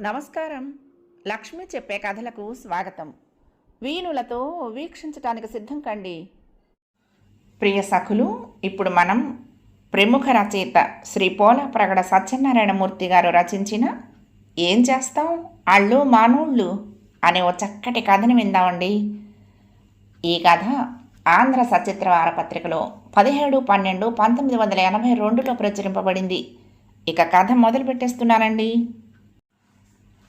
నమస్కారం. లక్ష్మి చెప్పే కథలకు స్వాగతం. వీణులతో వీక్షించటానికి సిద్ధం కండి. ప్రియ సఖులు ఇప్పుడు మనం ప్రముఖ రచయిత శ్రీ పోల ప్రగడ సత్యనారాయణమూర్తి గారు రచించిన ఏం చేస్తాం? అళ్ళు మానవుళ్ళు అనే ఓ చక్కటి కథని విందామండి. ఈ కథ ఆంధ్ర సచిత్ర వారపత్రికలో పదిహేడు పన్నెండు పంతొమ్మిది వందల ఎనభై రెండులో ప్రచురింపబడింది. ఇక కథ మొదలు పెట్టేస్తున్నానండి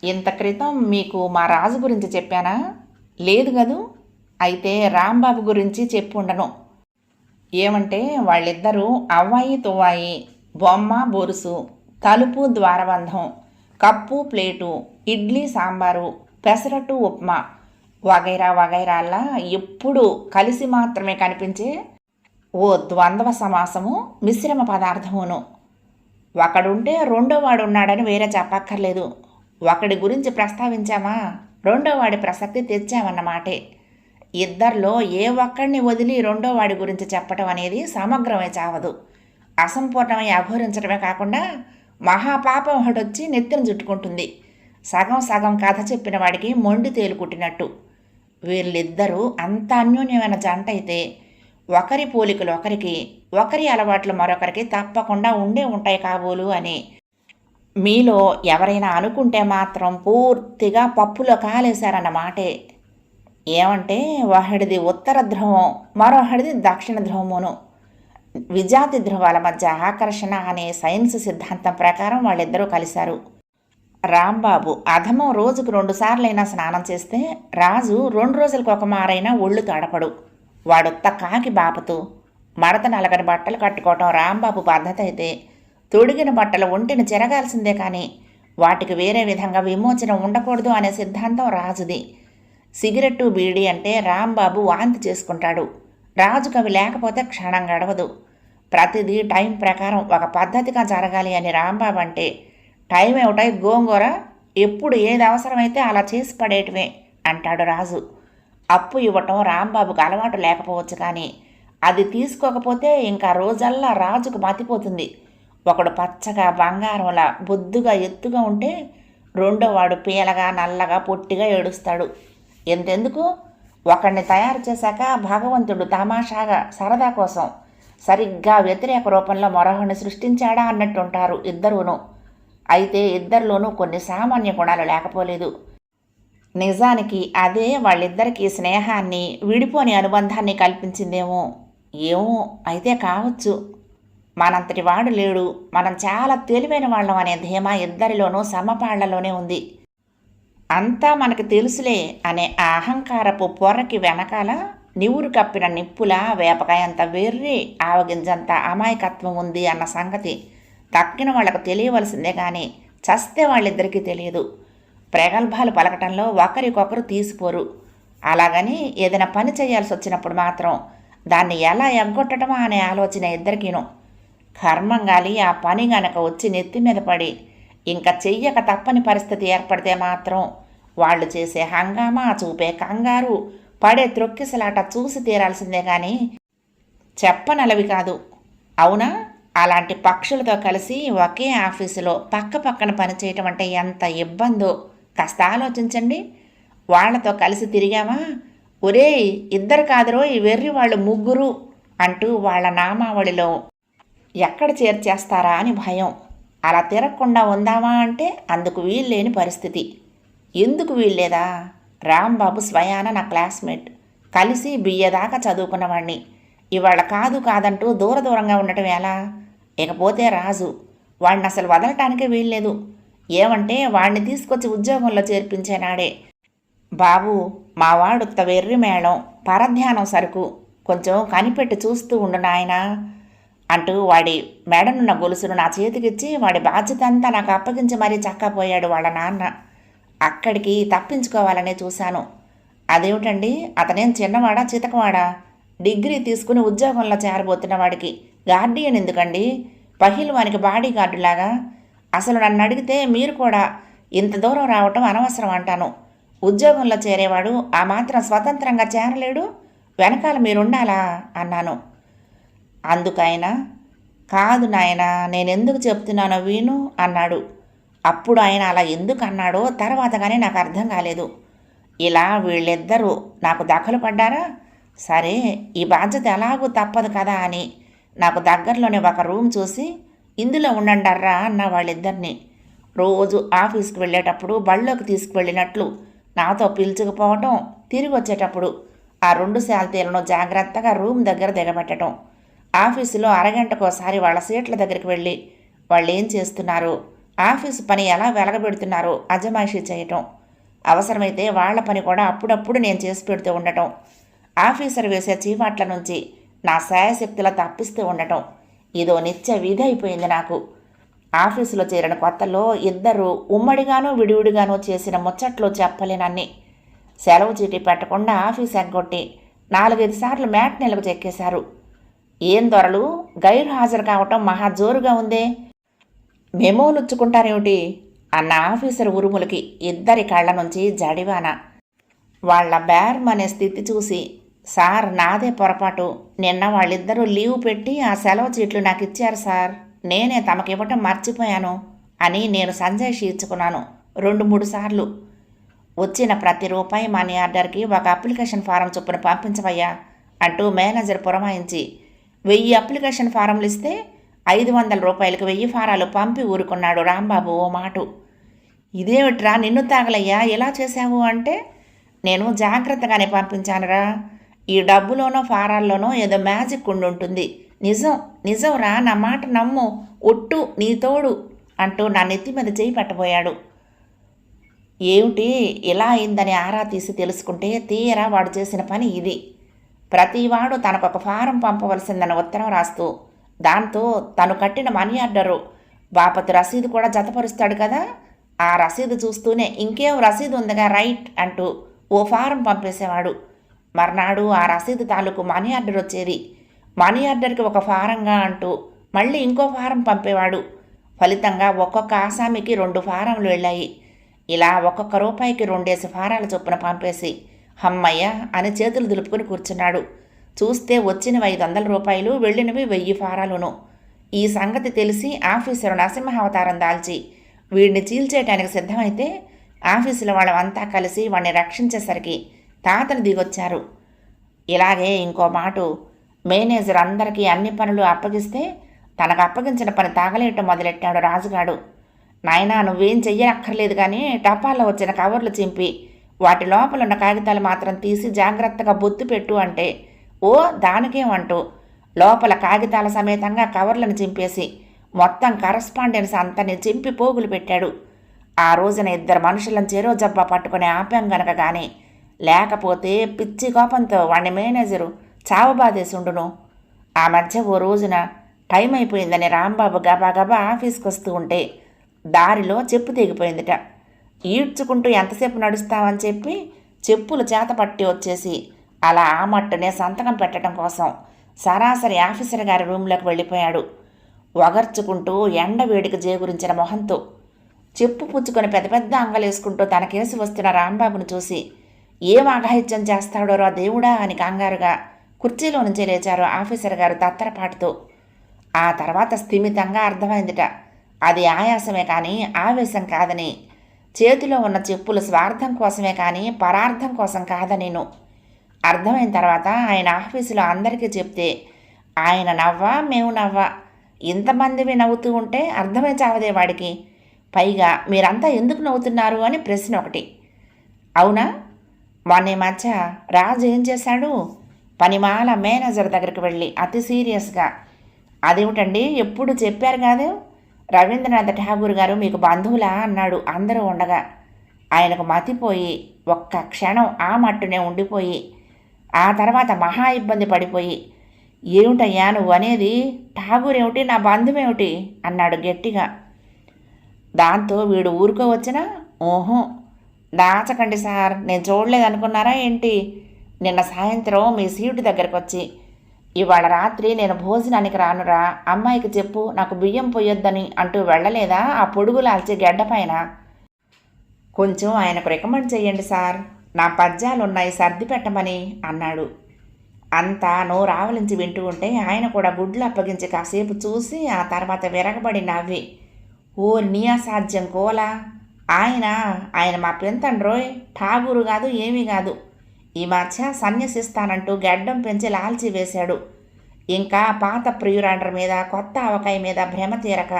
ఇంత క్రితం మీకు మా రాజు గురించి చెప్పానా? లేదు కదూ? అయితే రాంబాబు గురించి చెప్పుండను. ఏమంటే వాళ్ళిద్దరూ అవ్వాయి తువ్వాయి బొమ్మ బొరుసు తలుపు ద్వారబంధం కప్పు ప్లేటు ఇడ్లీ సాంబారు పెసరట్టు ఉప్మా వగైరా వగైరాల్లా ఎప్పుడు కలిసి మాత్రమే కనిపించే ఓ ద్వంద్వ సమాసము మిశ్రమ పదార్థమును. ఒకడుంటే రెండో వాడున్నాడని వేరే చెప్పక్కర్లేదు. ఒకడి గురించి ప్రస్తావించామా రెండోవాడి ప్రసక్తి తెచ్చామన్నమాటే ఇద్దరిలో ఏ ఒక్కడిని వదిలి రెండో వాడి గురించి చెప్పటం అనేది సమగ్రమై చావదు. అసంపూర్ణమై అఘోరించడమే కాకుండా మహాపాపం ఒకటొచ్చి నెత్తిన చుట్టుకుంటుంది. సగం సగం కథ చెప్పిన వాడికి మొండి తేలు కుట్టినట్టు. వీళ్ళిద్దరూ అంత అన్యోన్యమైన జంట అయితే ఒకరి పోలికలు ఒకరికి ఒకరి అలవాట్లు మరొకరికి తప్పకుండా ఉండే ఉంటాయి కాబోలు అని మీలో ఎవరైనా అనుకుంటే మాత్రం పూర్తిగా పప్పులో కాలేశారన్నమాటే ఏమంటే ఒకటిది ఉత్తర ధ్రువం మరొకటిది దక్షిణ ధ్రువమును. విజాతి ధ్రువాల మధ్య ఆకర్షణ అనే సైన్స్ సిద్ధాంతం ప్రకారం వాళ్ళిద్దరూ కలిశారు. రాంబాబు అధమం రోజుకు రెండు సార్లైనా స్నానం చేస్తే రాజు రెండు రోజులకు ఒక మారైనా ఒళ్ళు తడపడు వాడొత్త కాకి బాపతూ. మడత నలగని బట్టలు కట్టుకోవటం రాంబాబు పద్ధతి అయితే తొడిగిన బట్టలు ఒంటిని చెరగాల్సిందే కానీ వాటికి వేరే విధంగా విమోచన ఉండకూడదు అనే సిద్ధాంతం రాజుది. సిగరెట్టు బీడి అంటే రాంబాబు వాంతి చేసుకుంటాడు. రాజుకు అవి లేకపోతే క్షణం గడవదు. ప్రతిదీ టైం ప్రకారం ఒక పద్ధతిగా జరగాలి అని రాంబాబు అంటే టైం ఏమిటాయి గోంగూర? ఎప్పుడు ఏది అవసరమైతే అలా చేసి పడేయటమే అంటాడు రాజు. అప్పు ఇవ్వటం రాంబాబుకు అలవాటు లేకపోవచ్చు కానీ అది తీసుకోకపోతే ఇంకా రోజల్లా రాజుకు మతిపోతుంది. ఒకడు పచ్చగా బంగారంలా బొద్దుగా ఎత్తుగా ఉంటే రెండో వాడు పీలగా నల్లగా పొట్టిగా ఏడుస్తాడు. ఎంతెందుకు? ఒకడిని తయారు చేశాక భగవంతుడు తమాషాగా సరదా కోసం సరిగ్గా వ్యతిరేక రూపంలో మరొకడిని సృష్టించాడా అన్నట్టుంటారు ఇద్దరూను. అయితే ఇద్దరిలోనూ కొన్ని సామాన్య గుణాలు లేకపోలేదు. నిజానికి అదే వాళ్ళిద్దరికీ స్నేహాన్ని విడిపోని అనుబంధాన్ని కల్పించిందేమో? ఏమో? అయితే కావచ్చు. మనంతటి వాడు లేడు. మనం చాలా తెలివైన వాళ్ళం అనే ధీమా ఇద్దరిలోనూ సమపాళ్ళలోనే ఉంది. అంతా మనకు తెలుసులే అనే ఆ అహంకారపు పొరకి వెనకాల నివురు కప్పిన నిప్పుల వేపకాయంత వెర్రి ఆవగింజంత అమాయకత్వం ఉంది అన్న సంగతి తక్కిన వాళ్ళకు తెలియవలసిందే కానీ చస్తే వాళ్ళిద్దరికీ తెలియదు. ప్రగల్భాలు పలకటంలో ఒకరికొకరు తీసిపోరు. అలాగని ఏదైనా పని చేయాల్సి వచ్చినప్పుడు మాత్రం దాన్ని ఎలా ఎగ్గొట్టడమా అనే ఆలోచన ఇద్దరికీను. కర్మంగాలి ఆ పని గనక వచ్చి నెత్తి మీద పడి ఇంకా చెయ్యక తప్పని పరిస్థితి ఏర్పడితే మాత్రం వాళ్ళు చేసే హంగామా చూపే కంగారు పడే త్రొక్కిసలాట చూసి తీరాల్సిందే కానీ చెప్పనలవి కాదు. అవునా? అలాంటి పక్షులతో కలిసి ఒకే ఆఫీసులో పక్క పక్కన పనిచేయటం అంటే ఎంత ఇబ్బందో. కాస్త ఆలోచించండి. వాళ్ళతో కలిసి తిరిగామా? ఒరేయ్ ఇద్దరు కాదురో ఈ వెర్రి వాళ్ళు ముగ్గురు అంటూ వాళ్ళ నామావళిలో ఎక్కడ చేర్చేస్తారా అని భయం. అలా తిరగకుండా ఉందామా అంటే అందుకు వీల్లేని పరిస్థితి. ఎందుకు వీల్లేదా? రాంబాబు స్వయాన నా క్లాస్మేట్. కలిసి బియ్యదాకా చదువుకున్నవాణ్ణి. ఇవాళ కాదు కాదంటూ దూర దూరంగా ఉండటం ఎలా? ఇకపోతే రాజు వాడిని అసలు వదలటానికే వీల్లేదు. ఏమంటే వాడిని తీసుకొచ్చి ఉద్యోగంలో చేర్పించేనాడే బాబు మావాడు వెర్రి మేళం పరధ్యానం సరుకు. కొంచెం కనిపెట్టి చూస్తూ ఉండు నాయనా. అంటూ వాడి మేడనున్న గొలుసును నా చేతికిచ్చి వాడి బాధ్యత అంతా నాకు అప్పగించి మరీ చక్కపోయాడు వాళ్ళ నాన్న. అక్కడికి తప్పించుకోవాలనే చూశాను. అదేమిటండి? అతనేం చిన్నవాడా చితకవాడా? డిగ్రీ తీసుకుని ఉద్యోగంలో చేరబోతున్న వాడికి గార్డియన్ ఎందుకండి? పహిల్ వానికి బాడీ గార్డులాగా అసలు నన్ను అడిగితే మీరు కూడా ఇంత దూరం రావటం అనవసరం అంటాను. ఉద్యోగంలో చేరేవాడు ఆ మాత్రం స్వతంత్రంగా చేరలేడు? వెనకాల మీరుండాలా? అన్నాను. అందుకైనా కాదు నాయనా నేనెందుకు చెప్తున్నానో వీను అన్నాడు. అప్పుడు ఆయన అలా ఎందుకు అన్నాడో తర్వాత కానీ నాకు అర్థం కాలేదు. ఇలా వీళ్ళిద్దరూ నాకు దఖలు పడ్డారా? సరే ఈ బాధ్యత ఎలాగూ తప్పదు కదా అని నాకు దగ్గరలోనే ఒక రూమ్ చూసి ఇందులో ఉండండర్రా అన్న వాళ్ళిద్దరిని. రోజు ఆఫీస్కి వెళ్ళేటప్పుడు బళ్ళోకి తీసుకువెళ్ళినట్లు నాతో పిలుచుకుపోవటం తిరిగి వచ్చేటప్పుడు ఆ రెండు శాల్తీలను జాగ్రత్తగా రూమ్ దగ్గర దిగబెట్టడం ఆఫీసులో అరగంటకోసారి వాళ్ళ సీట్ల దగ్గరికి వెళ్ళి వాళ్ళు ఏం చేస్తున్నారు? ఆఫీసు పని ఎలా వెలగబెడుతున్నారో? అజమాయిషీ చేయటం. అవసరమైతే వాళ్ళ పని కూడా అప్పుడప్పుడు నేను చేసి పెడుతూ ఉండటం. ఆఫీసర్ వేసే చీవాట్ల నుంచి నా శాయశక్తిలా తప్పిస్తూ ఉండటం. ఇదో నిత్య విధి అయిపోయింది నాకు. ఆఫీసులో చేరిన కొత్తలో ఇద్దరు ఉమ్మడిగానో విడివిడిగానో చేసిన ముచ్చట్లు చెప్పలేనన్ని. సెలవు చీటీ పెట్టకుండా ఆఫీస్ ఎగ్గొట్టి నాలుగైదు సార్లు మ్యాట్ నెలకు చెక్కేశారు. ఏం దొరలు? గైర్ హాజరు కావటం మహా జోరుగా ఉందే. మెమోలుచ్చుకుంటారేమిటి అన్న ఆఫీసర్ ఉరుములకి ఇద్దరి కళ్ళ నుంచి జడివాన. వాళ్ళ బ్యార్మ్ అనే స్థితి చూసి సార్ నాదే పొరపాటు. నిన్న వాళ్ళిద్దరూ లీవ్ పెట్టి ఆ సెలవు చీట్లు నాకు ఇచ్చారు సార్. నేనే తమకివ్వటం మర్చిపోయాను అని నేను సంజయ్ ఇచ్చుకున్నాను రెండు మూడు సార్లు. వచ్చిన ప్రతి రూపాయి మనీ ఆర్డర్కి ఒక అప్లికేషన్ ఫారం చొప్పున పంపించవయ్యా అంటూ మేనేజర్ పురమాయించి వెయ్యి అప్లికేషన్ ఫారంలు ఇస్తే ఐదు వందల రూపాయలకు వెయ్యి ఫారాలు పంపి ఊరుకున్నాడు రాంబాబు ఓ మాటు. ఇదేమిట్రా నిన్ను తాగలయ్యా? ఎలా చేశావు అంటే నేను జాగ్రత్తగానే పంపించానురా. ఈ డబ్బులోనో ఫారాల్లోనో ఏదో మ్యాజిక్ ఉండి ఉంటుంది. నిజం నిజంరా? నా మాట నమ్ము. ఒట్టు నీ తోడు అంటూ నా నెత్తి మీద చేయి పెట్టబోయాడు. ఏమిటి? ఇలా అయిందని ఆరా తీసి తెలుసుకుంటే తీయరా వాడు చేసిన పని ఇది? ప్రతివాడు తనకు ఒక ఫారం పంపవలసిందని ఉత్తరం రాస్తూ దాంతో తను కట్టిన మనీ ఆర్డరు. బాపతి రసీదు కూడా జతపరుస్తాడు కదా? ఆ రసీదు చూస్తూనే ఇంకేం రసీదు ఉందిగా రైట్ అంటూ ఓ ఫారం పంపేసేవాడు. మర్నాడు ఆ రసీదు తాలూకు మనీ ఆర్డర్ వచ్చేది. మనీ ఆర్డర్కి ఒక ఫారంగా అంటూ మళ్ళీ ఇంకో ఫారం పంపేవాడు. ఫలితంగా ఒక్కొక్క ఆసామికి రెండు ఫారంలు వెళ్ళాయి. ఇలా ఒక్కొక్క రూపాయికి రెండేసి ఫారాల చొప్పున పంపేసి హమ్మయ్య అని చేతులు దులుపుకొని కూర్చున్నాడు. చూస్తే వచ్చినవి ఐదు వందల రూపాయలు వెళ్ళినవి వెయ్యి ఫారాలును. ఈ సంగతి తెలిసి ఆఫీసరు నరసింహ అవతారం దాల్చి వీడిని చీల్చేయటానికి సిద్ధమైతే ఆఫీసులో వాళ్ళమంతా కలిసి వాడిని రక్షించేసరికి తాతను దిగొచ్చారు. ఇలాగే ఇంకో మాట మేనేజర్ అందరికీ అన్ని పనులు అప్పగిస్తే తనకు అప్పగించిన పని తాగలేయటం మొదలెట్టాడు రాజుగాడు. నాయనా నువ్వేం చెయ్యనక్కర్లేదు కానీ టపాల్లో వచ్చిన కవర్లు చింపి వాటి లోపల ఉన్న కాగితాలు మాత్రం తీసి జాగ్రత్తగా బొత్తు పెట్టు అంటే ఓ దానికేమంటూ లోపల కాగితాల సమేతంగా కవర్లను చింపేసి మొత్తం కరస్పాండెన్స్ అంతని చింపి పోగులు పెట్టాడు. ఆ రోజున ఇద్దరు మనుషులను చెరో జబ్బా పట్టుకుని ఆపాం గనక కానీ లేకపోతే పిచ్చి కోపంతో వాణ్ణి మేనేజరు చావబాదేసుండును. ఆ మధ్య ఓ రోజున టైం అయిపోయిందని రాంబాబు గబా గబా ఆఫీస్కి వస్తూ ఉంటే దారిలో చెప్పు తెగిపోయిందిట. ఈడ్చుకుంటూ ఎంతసేపు నడుస్తావని చెప్పి చెప్పులు చేత పట్టి వచ్చేసి అలా ఆ మట్టునే సంతకం పెట్టడం కోసం సరాసరి ఆఫీసర్ గారి రూమ్లోకి వెళ్ళిపోయాడు. వగర్చుకుంటూ ఎండ వేడికి జేగురించిన మొహంతో చెప్పు పుచ్చుకొని పెద్ద పెద్ద అంగలేసుకుంటూ తన కేసు వస్తున్న రాంబాబును చూసి ఏం అఘాయిత్యం చేస్తాడో రా దేవుడా అని కంగారుగా కుర్చీలో నుంచి లేచారు ఆఫీసర్ గారు తత్తరపాటుతో. ఆ తర్వాత స్థిమితంగా అర్థమైందిట. అది ఆయాసమే కానీ ఆవేశం కాదని చేతిలో ఉన్న చెప్పులు స్వార్థం కోసమే కానీ పరార్థం కోసం కాదనేను అర్థమైన తర్వాత ఆయన ఆఫీసులో అందరికీ చెప్తే ఆయన నవ్వా మేము నవ్వా. ఇంతమందివి నవ్వుతూ ఉంటే అర్థమై చావదే వాడికి. పైగా మీరంతా ఎందుకు నవ్వుతున్నారు అని ప్రశ్న ఒకటి. అవునా? మొన్న ఈ మధ్య రాజు ఏం చేశాడు? పనిమాల మేనేజర్ దగ్గరికి వెళ్ళి అతి సీరియస్గా అదేమిటండి ఎప్పుడు చెప్పారు కాదు? రవీంద్రనాథ్ ఠాగూర్ గారు మీకు బంధువులా? అన్నాడు. అందరూ ఉండగా ఆయనకు మతిపోయి ఒక్క క్షణం ఆ మట్టునే ఉండిపోయి ఆ తర్వాత మహా ఇబ్బంది పడిపోయి ఏమిటయ్యా నువ్వు అనేది? ఠాగూర్ ఏమిటి నా బంధువేమిటి? అన్నాడు గట్టిగా. దాంతో వీడు ఊరుకోవచ్చినా ఓహో దాచకండి సార్ నేను చూడలేదనుకున్నారా ఏంటి? నిన్న సాయంత్రం మీ సీటు దగ్గరకు వచ్చి ఇవాళ రాత్రి నేను భోజనానికి రానురా. అమ్మాయికి చెప్పు నాకు బియ్యం పొయ్యొద్దని అంటూ వెళ్ళలేదా ఆ పొడుగు లాల్చే గడ్డపైన కొంచెం ఆయనకు రికమెండ్ చేయండి సార్. నా పద్యాలున్నాయి సర్ది పెట్టమని అన్నాడు. అంతా నోరు ఆవలించి వింటూ ఉంటే ఆయన కూడా గుడ్లు అప్పగించి కాసేపు చూసి ఆ తర్వాత విరగబడి నవ్వి. ఓ నీ అసాధ్యం కోలా. ఆయన ఆయన మా పెంతండ్రోయ్ ఠాగూరు కాదు ఏమీ కాదు. ఈ మధ్య సన్యసిస్తానంటూ గడ్డం పెంచి లాల్చి వేశాడు. ఇంకా పాత ప్రియురాండ్ర మీద కొత్త ఆవకాయ మీద భ్రమ తీరక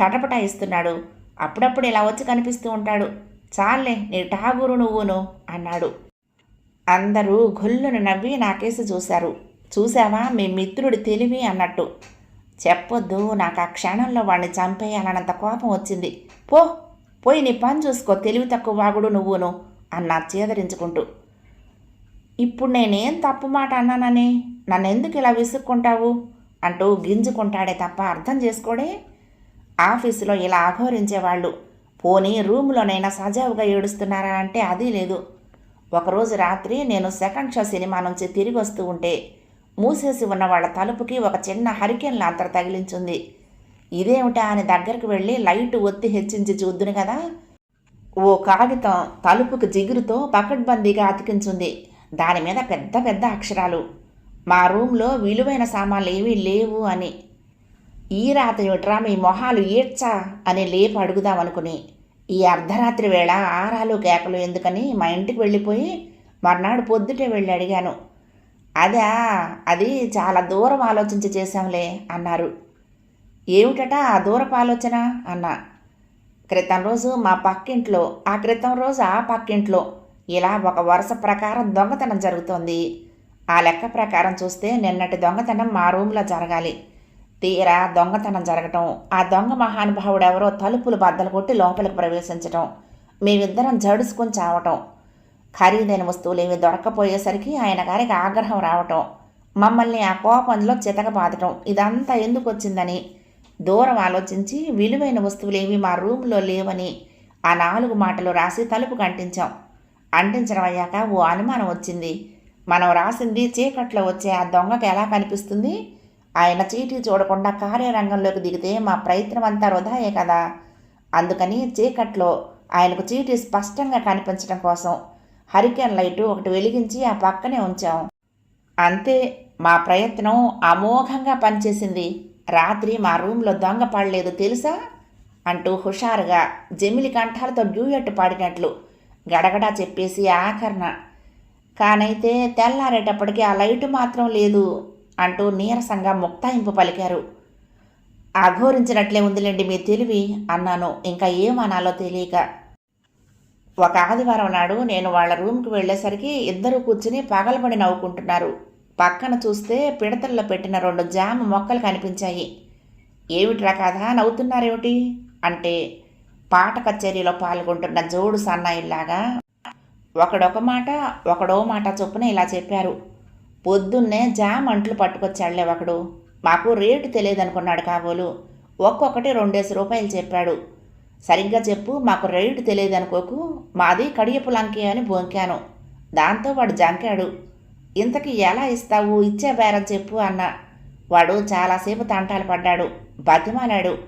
తటపటాయిస్తున్నాడు. అప్పుడప్పుడు ఇలా వచ్చి కనిపిస్తూ ఉంటాడు. చాలే నీ ఠాగూరు నువ్వును అన్నాడు. అందరూ గొల్లును నవ్వి నాకేసి చూశారు. చూసావా మీ మిత్రుడి తెలివి అన్నట్టు. చెప్పొద్దు నాకు ఆ క్షణంలో వాడిని చంపేయాలన్నంత కోపం వచ్చింది. పో పోయి నీ పని చూసుకో తెలివి తక్కువ వాగుడు నువ్వును అన్నా చేదరించుకుంటూ. ఇప్పుడు నేనేం తప్పు మాట అన్నానని? నన్ను ఎందుకు ఇలా విసుక్కుంటావు? అంటూ గింజుకుంటాడే తప్ప అర్థం చేసుకోడే? ఆఫీసులో ఇలా అఘోరించేవాళ్ళు పోనీ రూములోనైనా సజావుగా ఏడుస్తున్నారా అంటే అది లేదు. ఒకరోజు రాత్రి నేను సెకండ్ షో సినిమా నుంచి తిరిగి వస్తూ ఉంటే మూసేసి ఉన్న వాళ్ళ తలుపుకి ఒక చిన్న హరికెన్ లాంతర తగిలించుంది. ఇదేమిటా అని దగ్గరికి వెళ్ళి లైట్ ఒత్తి హెచ్చించి చూద్దును కదా? ఓ కాగితం తలుపుకు జిగురుతో పకడ్బందీగా అతికించుంది. దాని మీద పెద్ద పెద్ద అక్షరాలు. మా రూమ్లో విలువైన సామాన్లు ఏమీ లేవు అని. ఈ రాత్రి ఏమిట్రా మీ మొహాలు ఏడ్చా అని లేపు అడుగుదామనుకుని ఈ అర్ధరాత్రి వేళ ఆరాలు కేకలు ఎందుకని మా ఇంటికి వెళ్ళిపోయి మర్నాడు పొద్దుటే వెళ్ళి అడిగాను. అదా అది చాలా దూరం ఆలోచించి చేశాంలే అన్నారు. ఏమిటట ఆ దూరపు ఆలోచన? అన్నా. క్రితం రోజు మా పక్కింట్లో ఆ క్రితం రోజు ఆ పక్కింట్లో ఇలా ఒక వరుస ప్రకారం దొంగతనం జరుగుతోంది. ఆ లెక్క ప్రకారం చూస్తే నిన్నటి దొంగతనం మా రూమ్లో జరగాలి. తీరా దొంగతనం జరగటం ఆ దొంగ మహానుభావుడు ఎవరో తలుపులు బద్దలు కొట్టి లోపలికి ప్రవేశించటం మేమిద్దరం జడుసుకుని చావటం. ఖరీదైన వస్తువులు ఏవి దొరక్కపోయేసరికి ఆయన గారికి ఆగ్రహం రావటం మమ్మల్ని ఆ కోపంలో చితకబాదటం. ఇదంతా ఎందుకు వచ్చిందని దూరం ఆలోచించి విలువైన వస్తువులు మా రూమ్లో లేవని ఆ నాలుగు మాటలు రాసి తలుపు కంటించాం. అంటించడం అయ్యాక ఓ అనుమానం వచ్చింది. మనం రాసింది చీకట్లో వచ్చే ఆ దొంగకు ఎలా కనిపిస్తుంది? ఆయన చీటీ చూడకుండా కార్యరంగంలోకి దిగితే మా ప్రయత్నం అంతా వృధాయే కదా. అందుకని చీకట్లో ఆయనకు చీటీ స్పష్టంగా కనిపించడం కోసం హరికేన్ లైటు ఒకటి వెలిగించి ఆ పక్కనే ఉంచాం. అంతే మా ప్రయత్నం అమోఘంగా పనిచేసింది. రాత్రి మా రూమ్లో దొంగ పడలేదు తెలుసా? అంటూ హుషారుగా జమిలి కంఠాలతో డ్యూయట్ పాడినట్లు గడగడా చెప్పేసి ఆఖరణ. కానైతే తెల్లారేటప్పటికి ఆ లైటు మాత్రం లేదు అంటూ నీరసంగా ముక్తాయింపు పలికారు. అఘోరించినట్లే ఉందిలేండి మీ తెలివి అన్నాను. ఇంకా ఏమనాలో తెలియక. ఒక ఆదివారం నాడు నేను వాళ్ళ రూమ్కి వెళ్ళేసరికి ఇద్దరు కూర్చుని పగలబడి నవ్వుకుంటున్నారు. పక్కన చూస్తే పిడతల్లో పెట్టిన రెండు జామ మొక్కలు కనిపించాయి. ఏమిట్రా కదా నవ్వుతున్నారేమిటి? అంటే పాట కచేరీలో పాల్గొంటున్న జోడు సన్నాయిల్లాగా ఒకడొక మాట ఒకడో మాట చొప్పున ఇలా చెప్పారు. పొద్దున్నే జామ్ అంట్లు పట్టుకొచ్చాడులే ఒకడు. మాకు రేటు తెలియదనుకున్నాడు కాబోలు. ఒక్కొక్కటి రెండేసి రూపాయలు చెప్పాడు. సరిగ్గా చెప్పు మాకు రేటు తెలియదనుకోకు. మాది కడియపు లంకి అని బొంకాను. దాంతో వాడు జంకాడు. ఇంతకి ఎలా ఇస్తావు? ఇచ్చే బేరం చెప్పు అన్న. వాడు చాలాసేపు తంటాలు పడ్డాడు. బతిమాలాడు.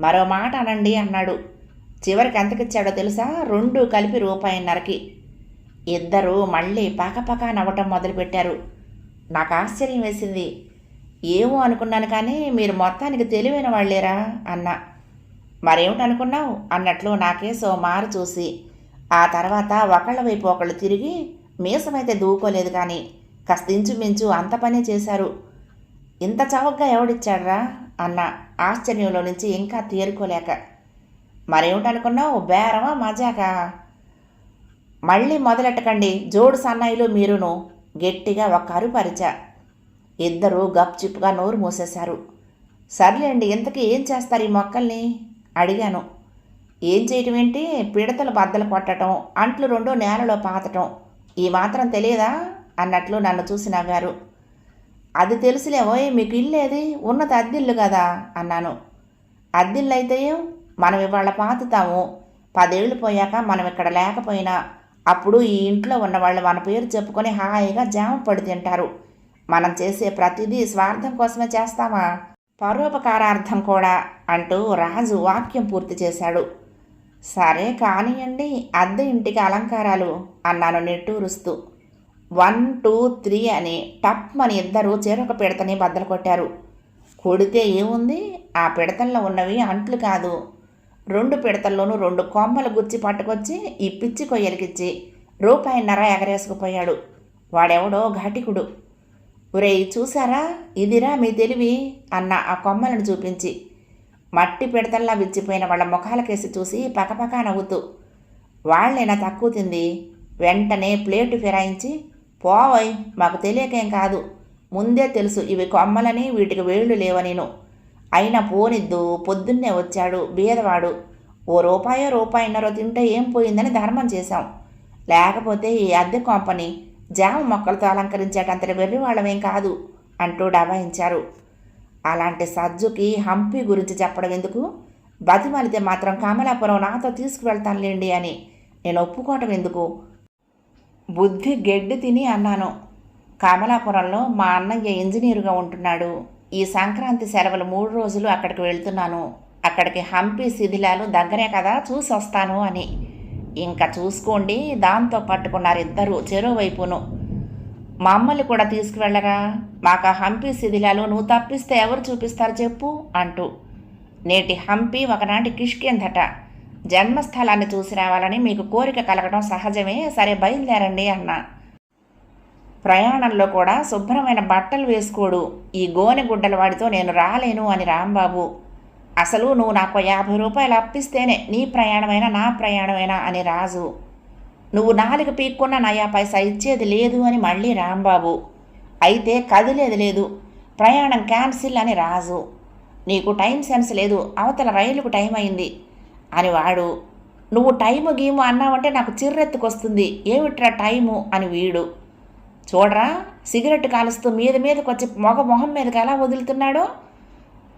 మరో మాట అనండి అన్నాడు. చివరికి ఎంతకిచ్చాడో తెలుసా? రెండు కలిపి రూపాయిన్నరకి. ఇద్దరూ మళ్ళీ పకపక నవ్వటం మొదలుపెట్టారు. నాకు ఆశ్చర్యం వేసింది. ఏమో అనుకున్నాను కానీ మీరు మొత్తానికి తెలివైన వాళ్ళేరా? అన్నా. మరేమిటనుకున్నావు? అన్నట్లు నాకేసో మారు చూసి. ఆ తర్వాత ఒకళ్ళ వైపు ఒకళ్ళు తిరిగి మీసమైతే దూకోలేదు కానీ కాస్త ఇంచుమించు అంత పనే చేశారు. ఇంత చవకగా ఎవడిచ్చాడ్రా? అన్న ఆశ్చర్యంలో నుంచి ఇంకా తేరుకోలేక. మరేమిటనుకున్నావు? బేరమా మజాకా? మళ్ళీ మొదలెట్టకండి. జోడు సన్నాయిలు మీరును గట్టిగా ఒక అరుపరిచా ఇద్దరూ గప్చిప్గా నోరు మూసేశారు. సర్లేండి ఇంతకీ ఏం చేస్తారు ఈ మొక్కల్ని? అడిగాను. ఏం చేయటం ఏంటి పిడతలు బద్దలు కొట్టడం అంట్లు రెండు నేలలో పాతటం. ఈ మాత్రం తెలియదా? అన్నట్లు నన్ను చూసి నవ్వారు. అది తెలుసులేవోయ్ మీకు ఇల్లేది? ఉన్నది అద్దిల్లు కదా? అన్నాను. అద్దిల్లు అయితే మనం ఇవాళ పాతుతాము. పదేళ్ళు పోయాక మనం ఇక్కడ లేకపోయినా అప్పుడు ఈ ఇంట్లో ఉన్న వాళ్ళు మన పేరు చెప్పుకొని హాయిగా జామ పడి తింటారు. మనం చేసే ప్రతిదీ స్వార్థం కోసమే చేస్తామా? పరోపకారార్థం కూడా అంటూ రాజు వాక్యం పూర్తి చేశాడు. సరే కానియండి అద్దె ఇంటికి అలంకారాలు అన్నాను నిట్టూరుస్తూ. వన్ టూ త్రీ అని టప్ అని ఇద్దరు చెరొక పిడతని బద్దలు కొట్టారు. కొడితే ఏముంది? ఆ పిడతల్లో ఉన్నవి అంట్లు కాదు. రెండు పిడతల్లోనూ రెండు కొమ్మలు గుచ్చి పట్టుకొచ్చి ఈ పిచ్చి కొయ్యలకిచ్చి రూపాయిన్నర ఎగరేసుకుపోయాడు. వాడెవడో ఘాటికుడు. ఒరేయ్ చూసారా ఇదిరా మీ తెలివి అన్న ఆ కొమ్మలను చూపించి. మట్టి పిడతల్లా విచ్చిపోయిన వాళ్ళ ముఖాలకేసి చూసి పకపకా నవ్వుతూ వాళ్ళైనా తక్కువ తింది? వెంటనే ప్లేటు ఫిరాయించి పోవయ్ మాకు తెలియకేం కాదు. ముందే తెలుసు ఇవి కొమ్మలని వీటికి వేళ్ళు లేవనిను. అయినా పోనిద్దు పొద్దున్నే వచ్చాడు బీదవాడు. ఓ రూపాయో రూపాయిన్నరో తింటే ఏం పోయిందని ధర్మం చేశాం. లేకపోతే ఈ అద్దె కంపెనీ జామ మొక్కలతో అలంకరించేటంతటి వెర్రి వాళ్ళమేం కాదు అంటూ డబాయించారు. అలాంటి సజ్జుకి హంపి గురించి చెప్పడం ఎందుకు? బతిమాలితే మాత్రం కమలాపురం నాతో తీసుకువెళ్తానులేండి అని నేను ఒప్పుకోవటం ఎందుకు? బుద్ధి గెడ్డి తిని అన్నాను. కమలాపురంలో మా అన్నయ్య ఇంజనీరుగా ఉంటున్నాడు. ఈ సంక్రాంతి సెలవులు మూడు రోజులు అక్కడికి వెళ్తున్నాను. అక్కడికి హంపి శిథిలాలు దగ్గరే కదా చూసి వస్తాను అని. ఇంకా చూసుకోండి దాంతో పట్టుకున్నారు ఇద్దరు చెరువైపును. మమ్మల్ని కూడా తీసుకువెళ్ళరా? మాకు ఆ హంపి శిథిలాలు నువ్వు తప్పిస్తే ఎవరు చూపిస్తారు చెప్పు అంటూ. నేటి హంపి ఒకనాటి కిష్కిందట. జన్మస్థలాన్ని చూసి రావాలని మీకు కోరిక కలగడం సహజమే సరే బయలుదేరండి అన్న. ప్రయాణంలో కూడా శుభ్రమైన బట్టలు వేసుకోడు. ఈ గోనె గుడ్డల వాడితో నేను రాలేను అని రాంబాబు. అసలు నువ్వు నాకు యాభై రూపాయలు అప్పిస్తేనే నీ ప్రయాణమైనా నా ప్రయాణమైనా అని రాజు. నువ్వు నాలుగు పీక్కున్న నయా పైసా ఇచ్చేది లేదు అని మళ్ళీ రాంబాబు. అయితే కదిలేది లేదు. ప్రయాణం క్యాన్సిల్ అని రాజు. నీకు టైం సెన్స్ లేదు. అవతల రైలుకు టైం అయింది అని వాడు. నువ్వు టైము గీము అన్నావంటే నాకు చిర్రెత్తుకొస్తుంది. ఏమిట్రా టైము అని వీడు. చూడరా? సిగరెట్ కాలుస్తూ మీద మీదకి వచ్చి మొగ మొహం మీదకి ఎలా వదులుతున్నాడో?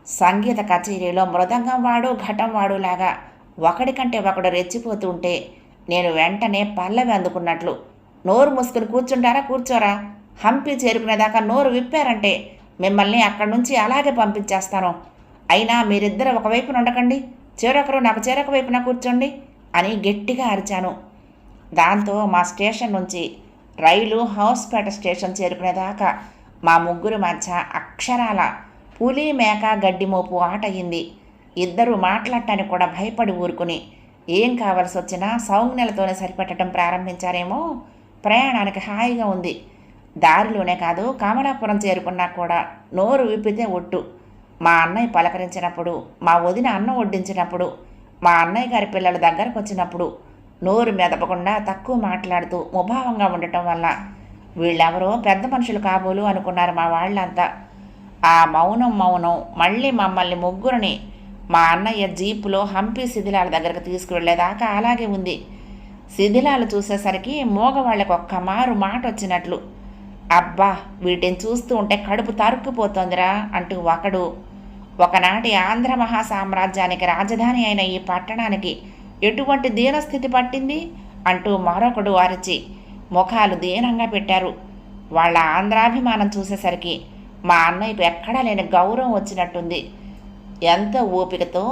సంగీత కచేరీలో మృదంగం వాడు ఘటం వాడు లాగా ఒకడికంటే ఒకడు రెచ్చిపోతుంటే నేను వెంటనే పల్లవి అందుకున్నట్లు. నోరు మూసుకుని కూర్చుంటారా? కూర్చోరా. హంపి చేరుకునేదాకా నోరు విప్పారంటే మిమ్మల్ని అక్కడి నుంచి అలాగే పంపించేస్తాను. అయినా మీరిద్దరు ఒకవైపున ఉండకండి. చివరొకరు నాకు చెరొక వైపున కూర్చోండి అని గట్టిగా అరిచాను. దాంతో మా స్టేషన్ నుంచి రైలు హౌస్పేట స్టేషన్ చేరుకునేదాకా మా ముగ్గురు మధ్య అక్షరాల పులి మేక గడ్డి మోపు ఆట అయింది. ఇద్దరు మాట్లాడటానికి కూడా భయపడి ఊరుకుని ఏం కావలసి వచ్చినా సౌజ్ఞలతోనే సరిపెట్టడం ప్రారంభించారేమో ప్రయాణానికి హాయిగా ఉంది. దారిలోనే కాదు కమలాపురం చేరుకున్నా కూడా నోరు విప్పితే ఒట్టు. మా అన్నయ్య పలకరించినప్పుడు మా వదిన అన్నం వడ్డించినప్పుడు మా అన్నయ్య గారి పిల్లల దగ్గరకు వచ్చినప్పుడు నోరు మెదపకుండా తక్కువ మాట్లాడుతూ ముభావంగా ఉండటం వల్ల వీళ్ళెవరో పెద్ద మనుషులు కాబోలు అనుకున్నారు మా వాళ్ళంతా. ఆ మౌనం మౌనం మళ్ళీ మమ్మల్ని ముగ్గురిని మా అన్నయ్య జీపులో హంపి శిథిలాల దగ్గరకు తీసుకువెళ్ళేదాకా అలాగే ఉంది. శిథిలాలు చూసేసరికి మూగవాళ్ళకి ఒక్క మారు మాట వచ్చినట్లు. అబ్బా వీటిని చూస్తూ ఉంటే కడుపు తరుక్కుపోతోందిరా అంటూ ఒకడు. ఒకనాటి ఆంధ్ర మహాసామ్రాజ్యానికి రాజధాని అయిన ఈ పట్టణానికి ఎటువంటి దీనస్థితి పట్టింది? అంటూ మరొకడు అరిచి ముఖాలు దీనంగా పెట్టారు. వాళ్ళ ఆంధ్రాభిమానం చూసేసరికి మా అన్నయ్యకు ఎక్కడా లేని గౌరవం వచ్చినట్టుంది. ఎంత ఓపికతో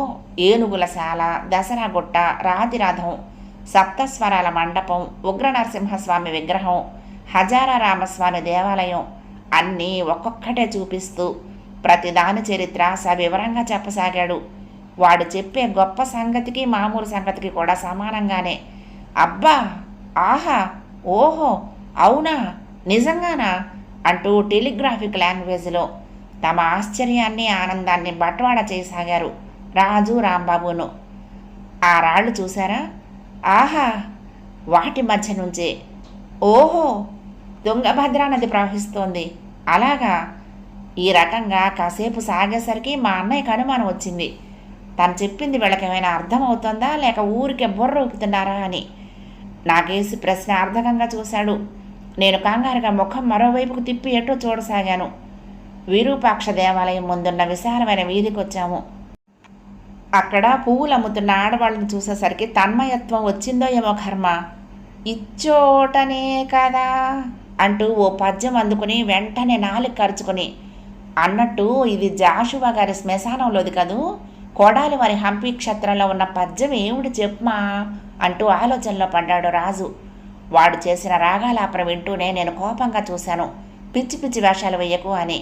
ఏనుగుల శాల దసరా గుట్ట రాతిరథం సప్తస్వరాల మండపం ఉగ్ర నరసింహస్వామి విగ్రహం హజారా రామస్వామి దేవాలయం అన్నీ ఒక్కొక్కటే చూపిస్తూ ప్రతిదాని చరిత్ర సవివరంగా చెప్పసాగాడు. వాడు చెప్పే గొప్ప సంగతికి మామూలు సంగతికి కూడా సమానంగానే. అబ్బా ఆహా ఓహో అవునా నిజంగానా? అంటూ టెలిగ్రాఫిక్ లాంగ్వేజ్లో తమ ఆశ్చర్యాన్ని ఆనందాన్ని బట్వాడ చేయసాగారు రాజు రాంబాబును. ఆ రాళ్ళు చూసారా ఆహా వాటి మధ్య నుంచే. ఓహో తుంగభద్రా నది ప్రవహిస్తోంది. అలాగా? ఈ రకంగా కాసేపు సాగేసరికి మా అన్నయ్యకు అనుమానం వచ్చింది. తను చెప్పింది వీళ్ళకి ఏమైనా అర్థమవుతుందా? లేక ఊరికే బుర్ర ఊపుతున్నారా అని. నాకేసి ప్రశ్న అర్థకంగా చూశాడు. నేను కంగారుగా ముఖం మరోవైపుకు తిప్పి ఎటో చూడసాగాను. విరూపాక్ష దేవాలయం ముందున్న విశాలమైన వీధికి వచ్చాము అక్కడ పువ్వులు అమ్ముతున్న ఆడవాళ్ళని చూసేసరికి తన్మయత్వం వచ్చిందో ఏమో కర్మ. ఇచ్చోటనే కదా అంటూ ఓ పద్యం అందుకుని వెంటనే నాలుగు ఖర్చుకుని అన్నట్టు ఇది జాషువా గారి శ్మశానంలోది కదూ? కోడాలి వారి హంపి క్షేత్రంలో ఉన్న పద్యం ఏమిటి చెప్మా అంటూ ఆలోచనలో పడ్డాడు రాజు. వాడు చేసిన రాగాలాపన వింటూనే నేను కోపంగా చూశాను. పిచ్చి పిచ్చి వేషాలు వేయకు అని.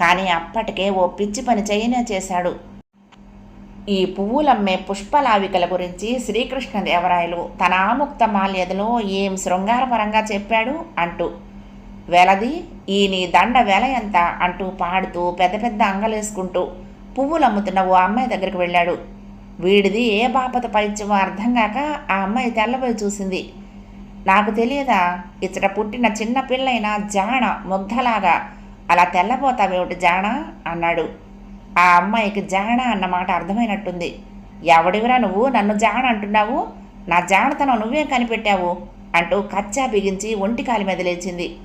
కానీ అప్పటికే ఓ పిచ్చి పని చేయనే చేశాడు. ఈ పువ్వులమ్మే పుష్పలావికల గురించి శ్రీకృష్ణదేవరాయలు తన ఆముక్త మాల్యదలో ఏం శృంగారపరంగా చెప్పాడు అంటూ. వెలది ఈ నీ దండ వెల ఎంత అంటూ పాడుతూ పెద్ద పెద్ద అంగలేసుకుంటూ పువ్వులు అమ్ముతున్న ఓ అమ్మాయి దగ్గరికి వెళ్ళాడు. వీడిది ఏ బాపత పైత్యమో అర్థం కాక ఆ అమ్మాయి తెల్లబోయి చూసింది. నాకు తెలియదా? ఇచ్చట పుట్టిన చిన్న పిల్లైన జాణ ముగ్ధలాగా అలా తెల్లబోతావేమిటి జాణ? అన్నాడు. ఆ అమ్మాయికి జాణ అన్న మాట అర్థమైనట్టుంది. ఎవడివిరా నువ్వు? నన్ను జాణ అంటున్నావు? నా జానతనం నువ్వేం కనిపెట్టావు? అంటూ కచ్చా బిగించి ఒంటి కాలి మీద లేచింది.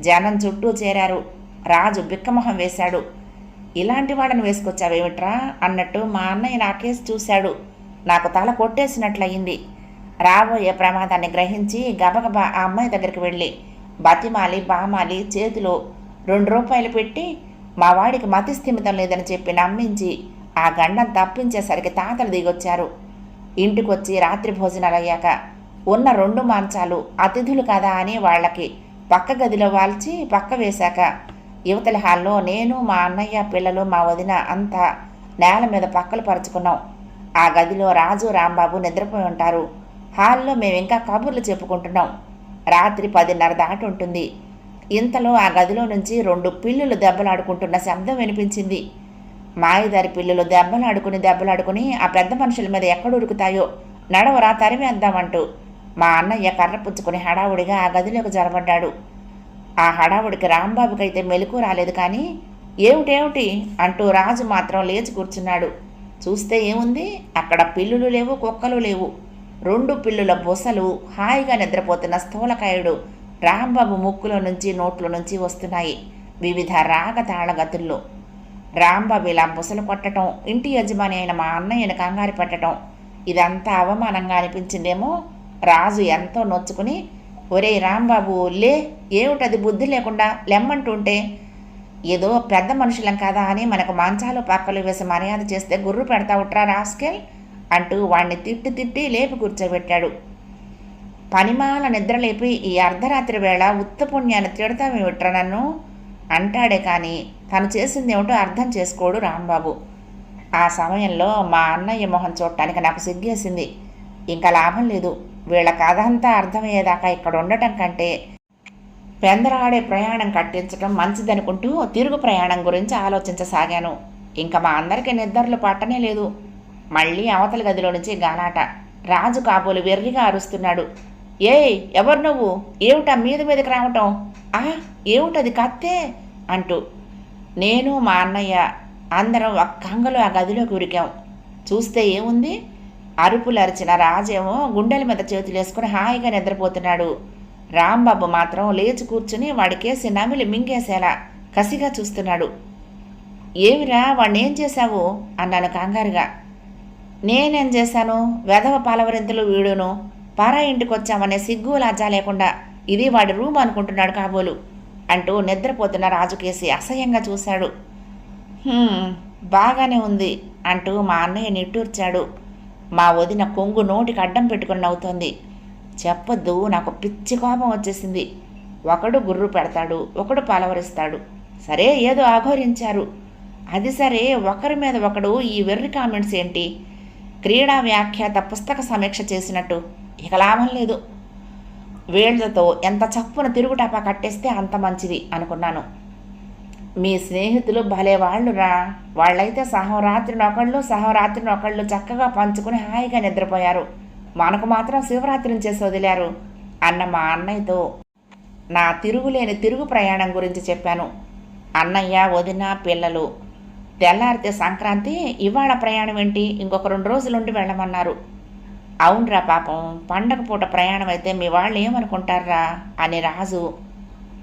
జనం చుట్టూ చేరారు. రాజు బిక్కమొహం వేశాడు. ఇలాంటి వాడని వేసుకొచ్చావేమిట్రా? అన్నట్టు మా అన్నయ్య నాకేసి చూశాడు. నాకు తల కొట్టేసినట్లయింది. రాబోయే ప్రమాదాన్ని గ్రహించి గబగబా ఆ అమ్మాయి దగ్గరికి వెళ్ళి బతిమాలి బామాలి చేతిలో రెండు రూపాయలు పెట్టి మా వాడికి మతి స్థిమితం లేదని చెప్పి నమ్మించి ఆ గండం తప్పించేసరికి తాతలు దిగొచ్చారు. ఇంటికొచ్చి రాత్రి భోజనాలు అయ్యాక ఉన్న రెండు మంచాలు అతిథులు కదా అని వాళ్ళకి పక్క గదిలో వాల్చి పక్క వేశాక యువతల హాల్లో నేను మా అన్నయ్య పిల్లలు మా వదిన అంతా నేల మీద పక్కలు పరుచుకున్నాం. ఆ గదిలో రాజు రాంబాబు నిద్రపోయి ఉంటారు. హాల్లో మేము ఇంకా కబుర్లు చెప్పుకుంటున్నాం. రాత్రి పదిన్నర దాటి ఉంటుంది. ఇంతలో ఆ గదిలో నుంచి రెండు పిల్లులు దెబ్బలాడుకుంటున్న శబ్దం వినిపించింది. మాయదారి పిల్లులు దెబ్బలాడుకుని దెబ్బలాడుకుని ఆ పెద్ద మనుషుల మీద ఎక్కడ ఉరుకుతాయో నడవరా తరిమేద్దామంటూ మా అన్నయ్య కర్ర పుచ్చుకుని హడావుడిగా ఆ గదిలోకి జరబడ్డాడు ఆ హడావుడికి రాంబాబుకైతే మెలకు రాలేదు కానీ ఏమిటేమిటి అంటూ రాజు మాత్రం లేచి కూర్చున్నాడు. చూస్తే ఏముంది? అక్కడ పిల్లులు లేవు కుక్కలు లేవు. రెండు పిల్లుల బొసలు హాయిగా నిద్రపోతున్న స్థూలకాయుడు రాంబాబు ముక్కులో నుంచి నోట్లో నుంచి వస్తున్నాయి వివిధ రాగ తాళగతుల్లో రాంబాబు ఇలా బుసలు కొట్టడం ఇంటి యజమాని అయిన మా అన్నయ్యను కంగారు పెట్టడం ఇదంతా అవమానంగా అనిపించిందేమో రాజు ఎంతో నొచ్చుకుని ఒరే రాంబాబు లే ఏమిటది బుద్ధి లేకుండా లెమ్మంటుంటే? ఏదో పెద్ద మనుషులం కదా అని మనకు మంచాలు పక్కలు వేసి మర్యాద చేస్తే గుర్రు పెడతా ఉట్రా రాస్కెల్? అంటూ వాణ్ణి తిట్టి తిట్టి లేపి కూర్చోబెట్టాడు. పనిమాల నిద్రలేపి ఈ అర్ధరాత్రి వేళ ఉత్తపుణ్యాన్ని తిడతామేమిట్రా నన్ను? అంటాడే కానీ తను చేసిందేమిటో అర్థం చేసుకోడు రాంబాబు. ఆ సమయంలో మా అన్నయ్య మొహం చూడటానికి నాకు సిగ్గేసింది. ఇంకా లాభం లేదు. వీళ్ళ కథ అంతా అర్థమయ్యేదాకా ఇక్కడ ఉండటం కంటే పెందరాడే ప్రయాణం కట్టించడం మంచిదనుకుంటూ తిరుగు ప్రయాణం గురించి ఆలోచించసాగాను. ఇంకా మా అందరికీ నిద్రలు పట్టనే లేదు. మళ్ళీ అవతల గదిలో నుంచి గాలాట. రాజు కాబోలు వెర్రిగా అరుస్తున్నాడు. ఏయ్ ఎవరు నువ్వు? ఏమిటా మీద మీదకి రావటం? ఆ ఏమిటది కత్తే? అంటూ. నేను మా అన్నయ్య అందరం ఒక్కంగలో ఆ గదిలోకి ఉరికాం. చూస్తే ఏముంది? అరుపులు అరిచిన రాజేమో గుండెల మీద చేతులు వేసుకుని హాయిగా నిద్రపోతున్నాడు. రాంబాబు మాత్రం లేచి కూర్చుని వాడికేసి నమిలి మింగేసేలా కసిగా చూస్తున్నాడు. ఏమిరా వాడిని ఏం చేశావు? అన్నాను కంగారుగా. నేనేం చేశాను? వెధవ పాలవరింతలు వీడును. పారా ఇంటికి వచ్చామనే సిగ్గు లాజా లేకుండా ఇది వాడి రూమ్ అనుకుంటున్నాడు కాబోలు అంటూ నిద్రపోతున్న రాజుకేసి అసహ్యంగా చూశాడు. బాగానే ఉంది అంటూ మా అన్నయ్య నిట్టూర్చాడు. మా వదిన కొంగు నోటికి అడ్డం పెట్టుకుని నవ్వుతోంది. చెప్పొద్దు నాకు పిచ్చి కోపం వచ్చేసింది. ఒకడు గుర్రు పెడతాడు ఒకడు పలవరిస్తాడు. సరే ఏదో ఆఘోరించారు. అది సరే ఒకరి మీద ఒకడు ఈ వెర్రి కామెంట్స్ ఏంటి? క్రీడా వ్యాఖ్యాత పుస్తక సమీక్ష చేసినట్టు. ఇక లాభం లేదు. వేళ్ళతో ఎంత చప్పున తిరుగుటాపా కట్టేస్తే అంత మంచిది అనుకున్నాను. మీ స్నేహితులు భలే వాళ్ళురా వాళ్ళైతే సహరాత్రిని ఒకళ్ళు సహరాత్రిని ఒకళ్ళు చక్కగా పంచుకుని హాయిగా నిద్రపోయారు. మనకు మాత్రం శివరాత్రిని చేసి వదిలారు. అన్న మా అన్నయ్యతో నా తిరుగులేని తిరుగు ప్రయాణం గురించి చెప్పాను. అన్నయ్య వదిన పిల్లలు. తెల్లారితే సంక్రాంతి ఇవాళ ప్రయాణం ఏంటి? ఇంకొక రెండు రోజులుండి వెళ్ళమన్నారు. అవునరా పాపం పండగ పూట ప్రయాణం అయితే మీ వాళ్ళు ఏమనుకుంటారా? అని రాజు.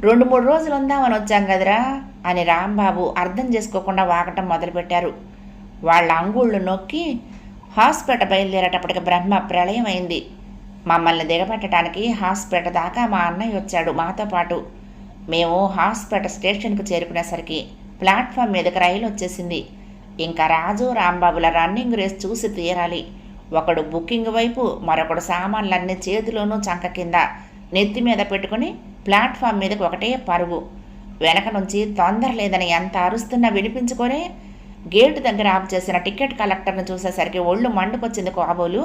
రెండు మూడు రోజులు ఉందామని వచ్చాం కదరా. అని రాంబాబు అర్థం చేసుకోకుండా వాగటం మొదలుపెట్టారు. వాళ్ళ అంగుళ్ళు నొక్కి హాస్పిటల్ బయలుదేరేటప్పటికి బ్రహ్మ ప్రళయం అయింది మమ్మల్ని దిగబెట్టడానికి హాస్పిటల్ దాకా మా అన్నయ్య వచ్చాడు మాతో పాటు. మేము హాస్పిటల్ స్టేషన్కు చేరుకునేసరికి ప్లాట్ఫామ్ మీదకి రైలు వచ్చేసింది. ఇంకా రాజు రాంబాబుల రన్నింగ్ రేస్ చూసి తీరాలి. ఒకడు బుకింగ్ వైపు మరొకడు సామాన్లన్నీ చేతిలోనూ చంక కింద నెత్తి మీద పెట్టుకుని ప్లాట్ఫామ్ మీదకి ఒకటే పరుగు. వెనక నుంచి తొందర లేదని ఎంత అరుస్తున్నా వినిపించుకొని గేటు దగ్గర ఆఫ్ చేసిన టికెట్ కలెక్టర్ను చూసేసరికి ఒళ్ళు మండుకొచ్చింది కాబోలు.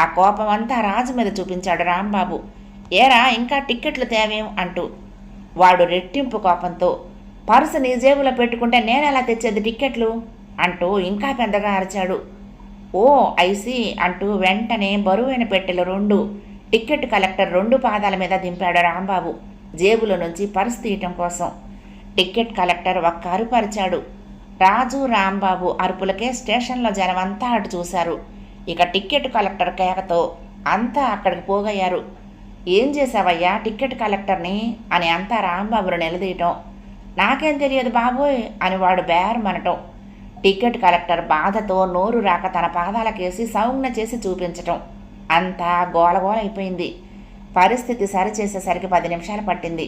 ఆ కోపం అంతా రాజు మీద చూపించాడు రాంబాబు. ఏరా ఇంకా టిక్కెట్లు తేవేం అంటూ. వాడు రెట్టింపు కోపంతో పర్సు నీ జేబులో పెట్టుకుంటే నేనెలా తెచ్చేది టిక్కెట్లు? అంటూ ఇంకా పెద్దగా అరిచాడు. ఓ ఐసి అంటూ వెంటనే బరువైన పెట్టెలు రెండు టిక్కెట్ కలెక్టర్ రెండు పాదాల మీద దింపాడు రాంబాబు. జేబులో నుంచి పర్స్ తీయటం కోసం. టికెట్ కలెక్టర్ ఒక్క అరుపరిచాడు రాజు రాంబాబు అరుపులకే స్టేషన్లో జనమంతా అటు చూశారు. ఇక టిక్కెట్ కలెక్టర్ కేకతో అంతా అక్కడికి పోగయ్యారు. ఏం చేశావయ్యా టికెట్ కలెక్టర్ని? అని అంతా రాంబాబును నిలదీయటం. నాకేం తెలియదు బాబోయ్ అని వాడు బేరమనటం టికెట్ కలెక్టర్ బాధతో నోరు రాక తన పాదాలకేసి సౌజ్ఞ చేసి చూపించటం. అంతా గోలగోల అయిపోయింది పరిస్థితి సరిచేసేసరికి పది నిమిషాలు పట్టింది.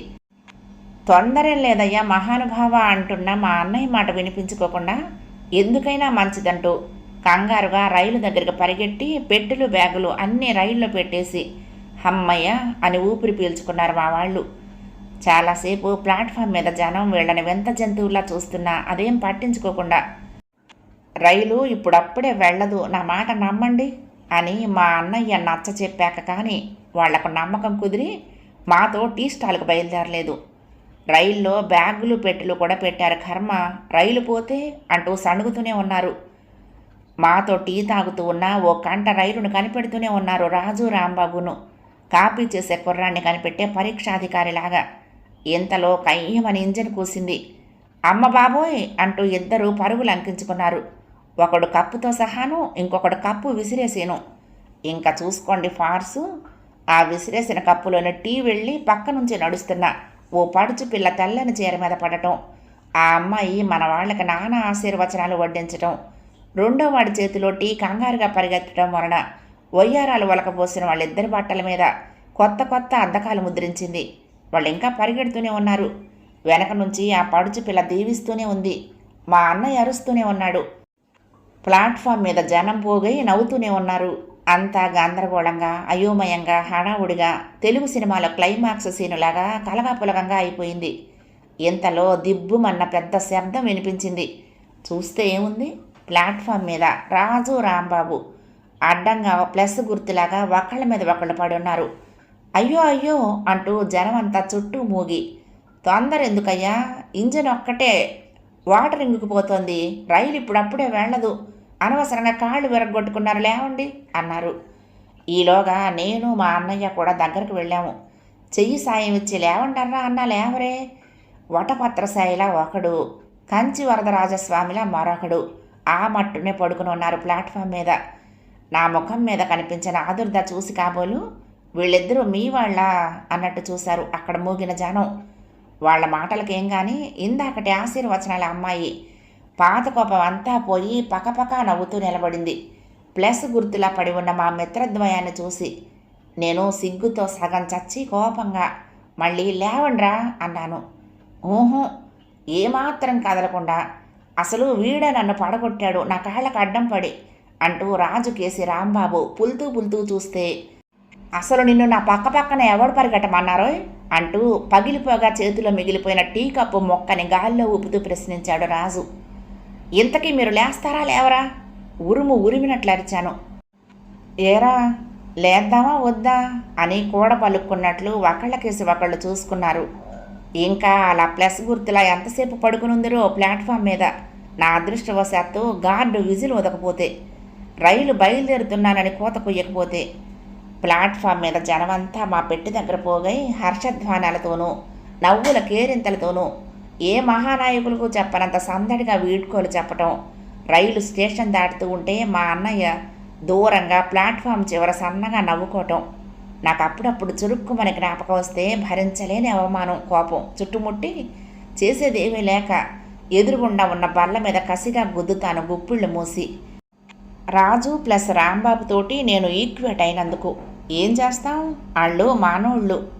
తొందరేం లేదయ్యా మహానుభావ అంటున్న మా అన్నయ్య మాట వినిపించుకోకుండా ఎందుకైనా మంచిదంటూ కంగారుగా రైలు దగ్గరికి పరిగెట్టి పెట్టెలు బ్యాగులు అన్నీ రైల్లో పెట్టేసి హమ్మయ్య అని ఊపిరి పీల్చుకున్నారు మా వాళ్ళు. చాలాసేపు ప్లాట్ఫామ్ మీద జనం వీళ్ళని వింత జంతువులా చూస్తున్నా అదేం పట్టించుకోకుండా రైలు ఇప్పుడప్పుడే వెళ్ళదు నా మాట నమ్మండి అని మా అన్నయ్య నచ్చ చెప్పాక కానీ వాళ్ళకు నమ్మకం కుదిరి మాతో టీ స్టాల్కి బయలుదేరలేదు. రైల్లో బ్యాగులు పెట్టెలు కూడా పెట్టారు కర్మ. రైలు పోతే అంటూ సణుగుతూనే ఉన్నారు. మాతో టీ తాగుతూ ఉన్న ఓ కంట రైలును కనిపెడుతూనే ఉన్నారు రాజు రాంబాబును. కాపీ చేసే కుర్రాన్ని కనిపెట్టే పరీక్షాధికారిలాగా. ఇంతలో కయ్యమని ఇంజన్ కూసింది. అమ్మ బాబోయ్! అంటూ ఇద్దరు పరుగులు అంకించుకున్నారు. ఒకడు కప్పుతో సహాను ఇంకొకడు కప్పు విసిరేసాను. ఇంకా చూసుకోండి ఫార్సు ఆ విసిరేసిన కప్పులోని టీ వెళ్ళి పక్క నుంచి నడుస్తున్న ఓ పడుచు పిల్ల తెల్లని చీర మీద పడటం. ఆ అమ్మాయి మన వాళ్ళకి నానా ఆశీర్వచనాలు వడ్డించటం. రెండో వాడి చేతిలో టీ కంగారుగా పరిగెత్తడం వలన వయ్యారాలు ఒలకపోసిన వాళ్ళిద్దరి బట్టల మీద కొత్త కొత్త అద్దకాలు ముద్రించింది. వాళ్ళు ఇంకా పరిగెడుతూనే ఉన్నారు. వెనక నుంచి ఆ పడుచు పిల్ల దీవిస్తూనే ఉంది. మా అన్నయ్య అరుస్తూనే ఉన్నాడు. ప్లాట్ఫామ్ మీద జనం పోగై నవ్వుతూనే ఉన్నారు. అంతా గందరగోళంగా అయోమయంగా హడావుడిగా తెలుగు సినిమాలో క్లైమాక్స్ సీనులాగా కలగాపులగంగా అయిపోయింది. ఇంతలో దిబ్బుమన్న పెద్ద శబ్దం వినిపించింది. చూస్తే ఏముంది? ప్లాట్ఫామ్ మీద రాజు రాంబాబు అడ్డంగా ప్లస్ గుర్తులాగా ఒకళ్ళ మీద ఒకళ్ళు పడి ఉన్నారు. అయ్యో అయ్యో అంటూ జనం అంతా చుట్టూ మూగి తొందర ఎందుకయ్యా? ఇంజిన్ ఒక్కటే వాటర్ ఇంగుకుపోతోంది రైలు ఇప్పుడప్పుడే వెళ్ళదు. అనవసరంగా కాళ్ళు విరగొట్టుకున్నారు లేవండి అన్నారు. ఈలోగా నేను మా అన్నయ్య కూడా దగ్గరకు వెళ్ళాము. చెయ్యి సాయం ఇచ్చి లేవండర్రా అన్న లేవరే. వటపత్రసాయిలా ఒకడు కంచి వరదరాజస్వామిలా మరొకడు. ఆ మట్టునే పడుకుని ఉన్నారు ప్లాట్ఫామ్ మీద. నా ముఖం మీద కనిపించిన ఆదుర్ద చూసి కాబోలు వీళ్ళిద్దరూ మీ వాళ్ళ అన్నట్టు చూశారు అక్కడ మూగిన జనం. వాళ్ళ మాటలకేం కానీ ఇందాకటి ఆశీర్వచనాల అమ్మాయి పాత కోపం అంతా పోయి పకపక నవ్వుతూ నిలబడింది. ప్లస్ గుర్తులా పడి ఉన్న మా మిత్రద్వయాన్ని చూసి నేను సిగ్గుతో సగం చచ్చి కోపంగా మళ్ళీ లేవండ్రా అన్నాను. ఊహు ఏమాత్రం కదలకుండా అసలు వీడే నన్ను పడగొట్టాడు నా కాళ్ళకు అడ్డం పడి అంటూ రాజు కేసి రాంబాబు పుల్తూ పుల్తూ చూస్తే అసలు నిన్ను నా పక్క పక్కన ఎవడు పరిగెట్టమన్నారో అంటూ పగిలిపోగా చేతిలో మిగిలిపోయిన టీ కప్పు మొక్కని గాల్లో ఊపుతూ ప్రశ్నించాడు రాజు. ఇంతకీ మీరు లేస్తారా లేవరా? ఉరుము ఉరిమినట్లు అరిచాను. ఏరా లేద్దామా వద్దా? అని కూడ పలుక్కున్నట్లు ఒకళ్ళకేసి ఒకళ్ళు చూసుకున్నారు. ఇంకా అలా ప్లస్ గుర్తులా ఎంతసేపు పడుకునుందరో ప్లాట్ఫామ్ మీద. నా అదృష్టవశాత్తు గార్డు విజిల్ వదకపోతే రైలు బయలుదేరుతున్నానని కోత కొయ్యకపోతే ప్లాట్ఫామ్ మీద జనమంతా మా పెట్టి దగ్గర పోగై హర్షధ్వానాలతోనూ నవ్వుల కేరింతలతోనూ ఏ మహానాయకులకు చెప్పనంత సందడిగా వీడ్కోలు చెప్పటం? రైలు స్టేషన్ దాటుతూ ఉంటే మా అన్నయ్య దూరంగా ప్లాట్ఫామ్ చివర సన్నగా నవ్వుకోవటం. నాకు అప్పుడప్పుడు చురుక్కుమని జ్ఞాపకం వస్తే భరించలేని అవమానం కోపం. చుట్టుముట్టి చేసేదేమీ లేక ఎదురుగుండా ఉన్న బల్ల మీద కసిగా గుద్దుతాను గుప్పిళ్ళు మూసి. రాజు ప్లస్ రాంబాబుతోటి నేను ఈక్వేట్ అయినందుకు. ఏం చేస్తాం? వాళ్ళు మానవుళ్ళు